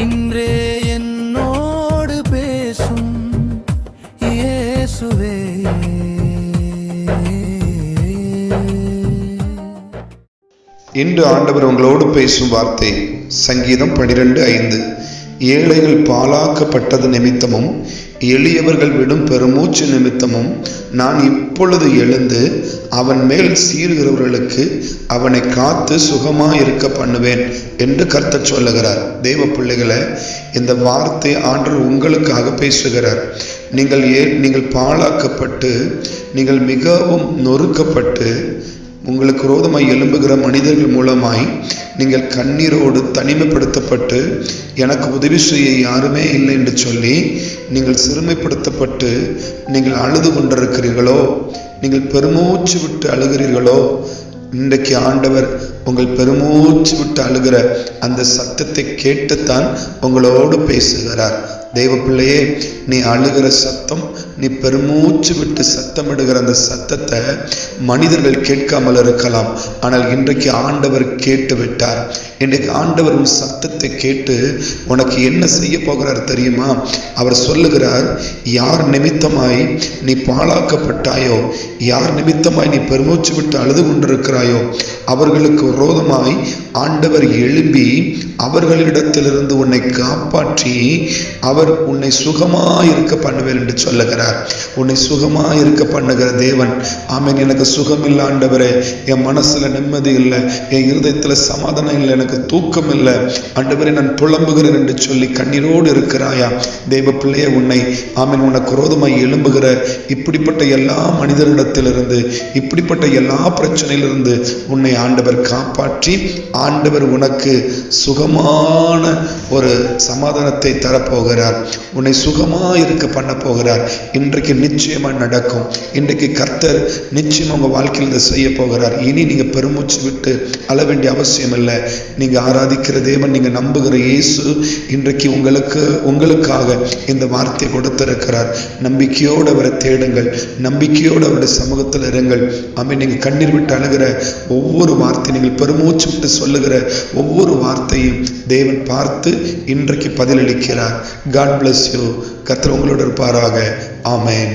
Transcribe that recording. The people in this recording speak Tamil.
இன்றே என்னோடு பேசும் இயேசுவே. இன்று ஆண்டவர் உங்களோடு பேசும் வார்த்தை சங்கீதம் பனிரெண்டு ஐந்து. ஏழைகள் பாலாக்கப்பட்டது நிமித்தமும் எளியவர்கள் விடும் பெருமூச்சு நிமித்தமும் நான் இப்பொழுது எழுந்து அவன் மேல் சீறுகிறவர்களுக்கு அவனை காத்து சுகமாக இருக்க பண்ணுவேன் என்று கர்த்தர் சொல்லுகிறார். தேவ பிள்ளைகளை இந்த வார்த்தை ஆண்டு உங்களுக்காக பேசுகிறார். நீங்கள் ஏ நீங்கள் பாழாக்கப்பட்டு நீங்கள் மிகவும் நொறுக்கப்பட்டு உங்களுக்கு விரோதமாய் எழும்புகிற மனிதர்கள் மூலமாய் நீங்கள் கண்ணீரோடு தனிமைப்படுத்தப்பட்டு எனக்கு உதவி செய்ய யாருமே இல்லை என்று சொல்லி நீங்கள் சிறுமைப்படுத்தப்பட்டு நீங்கள் அழுது கொண்டிருக்கிறீர்களோ நீங்கள் பெருமூச்சு விட்டு அழுகிறீர்களோ இன்றைக்கு ஆண்டவர் உங்கள் பெருமூச்சு விட்டு அழுகிற அந்த சத்தத்தை கேட்டுத்தான் உங்களோடு பேசுகிறார். தெய்வ பிள்ளையே நீ அழுகிற சத்தம் நீ பெருமூச்சு விட்டு சத்தமிடுகிற அந்த சத்தத்தை மனிதர்கள் கேட்காமல் இருக்கலாம். ஆனால் இன்றைக்கு ஆண்டவர் கேட்டு விட்டார். இன்றைக்கு ஆண்டவர் உன் சத்தத்தை கேட்டு உனக்கு என்ன செய்ய போகிறார் தெரியுமா? அவர் சொல்லுகிறார் யார் நிமித்தமாய் நீ பாழாக்கப்பட்டாயோ யார் நிமித்தமாய் நீ பெருமூச்சு விட்டு அழுது கொண்டிருக்கிறாயோ அவர்களுக்கு விரோதமாய் ஆண்டவர் எழும்பி அவர்களிடத்திலிருந்து உன்னை காப்பாற்றி அவர் உன்னை சுகமாய் இருக்க பண்ணுவேன் என்று சொல்லுகிறார். உன்னை சுகமாய் இருக்க பண்ணுகிற தேவன். ஆமென். எனக்கு சுகம் இல்லை ஆண்டவரே. என் மனசுல நிம்மதி இல்லை. என் இருதயத்தில் சமாதானம் இல்லை. எனக்கு தூக்கம் இல்லை. ஆண்டவரே நான் புலம்புகிறேன் என்று சொல்லி கண்ணீரோடு இருக்கிறாயா? தெய்வ பிள்ளையே உன்னை ஆமென் உனக்கு குரோதமாய் எழும்புகிற இப்படிப்பட்ட எல்லா மனிதரிடத்திலிருந்து இப்படிப்பட்ட எல்லா பிரச்சனையிலிருந்து உன்னை ஆண்டவர் காப்பாற்றி ஆண்டவர் உனக்கு சுகமான ஒரு சமாதானத்தை தரப்போகிறார். உன்னை சுகமாக இருக்க பண்ண போகிறார். இன்றைக்கு நிச்சயமாக நடக்கும். இன்றைக்கு கர்த்தர் நிச்சயம் உங்கள் வாழ்க்கையில் இதை செய்ய போகிறார். இனி நீங்கள் பெருமூச்சு விட்டு அழ வேண்டிய அவசியம் இல்லை. நீங்கள் ஆராதிக்கிற தேவன் நீங்கள் நம்புகிற இயேசு இன்றைக்கு உங்களுக்கு உங்களுக்காக இந்த வார்த்தையை கொடுத்திருக்கிறார். நம்பிக்கையோடு அவரை தேடுங்கள். நம்பிக்கையோடு அவருடைய சமூகத்தில் இருங்கள். ஆமென். நீங்கள் கண்ணீர் விட்டு அழுகிற ஒவ்வொரு வார்த்தை நீங்கள் பெருமூச்சு விட்டு சொல்லுகிற ஒவ்வொரு வார்த்தையும் தேவன் பார்த்து இன்றைக்கு பதிலளிக்கிறார். காட் பிளஸ் யூ கர்த்தர் உங்களோடு இருப்பாராக. ஆமேன்